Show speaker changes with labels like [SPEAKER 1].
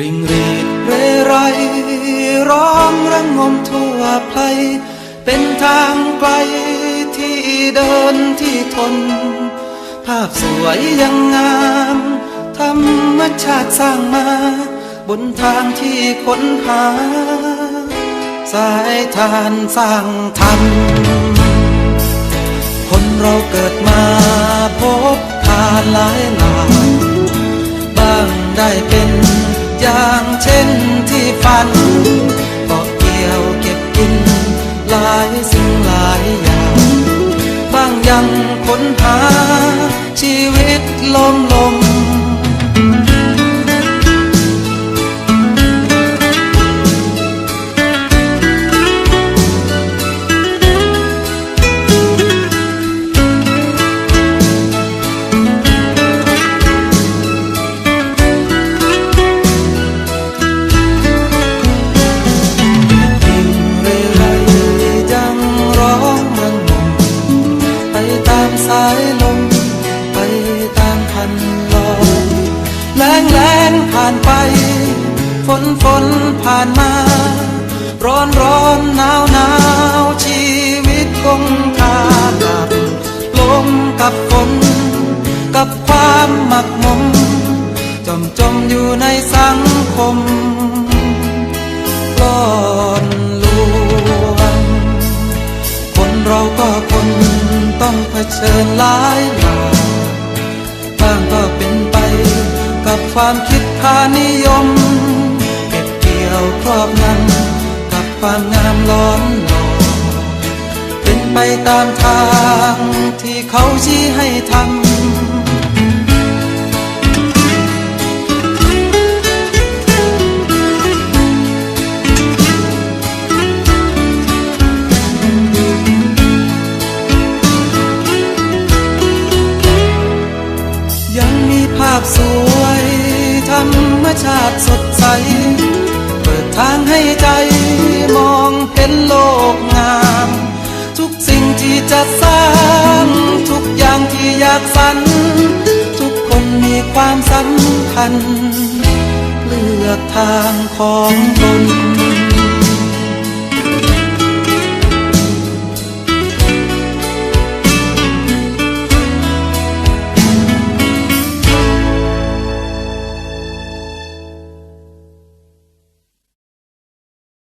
[SPEAKER 1] ริงรีดเรไรร้องระงมทั่วไพลเป็นทางไกลที่เดินที่ทน ภาพสวยยังงามธรรมชาติสร้างมา บนทางที่ค้นหา สายทานสร้างธรรมคนเราเกิดมาพบทานหลายหลายบ้างได้เป็น อย่างเช่นที่ฝันก็เกี่ยวเก็บกิน หลายสิ่งหลายอย่างบางยังค้นหา ชีวิตลมลมยิ่งายลมไปตามพันลมแรงแรงผ่านไป ฝนฝนผ่านมา ร้อนร้อนหนาวหนาวชีวิตคงคากับลมกับฝน กับความหมักหมมจมจมอยู่ในสังคมกลอนลวงคนเราก็คน ต้องเผชิญหลายอย่างบ้างก็เป็นไป กับความคิดพานิยม เก็บเกี่ยวครอบงำกับความงามล้อนหลอเป็นไปตามทางที่เขาชี้ให้ทำ ชาติสดใส เปิดทางให้ใจมองเห็นโลกงาม ทุกสิ่งที่จะสร้าง ทุกอย่างที่อยากสรรทุกคนมีความสำคัญ เลือกทางของตน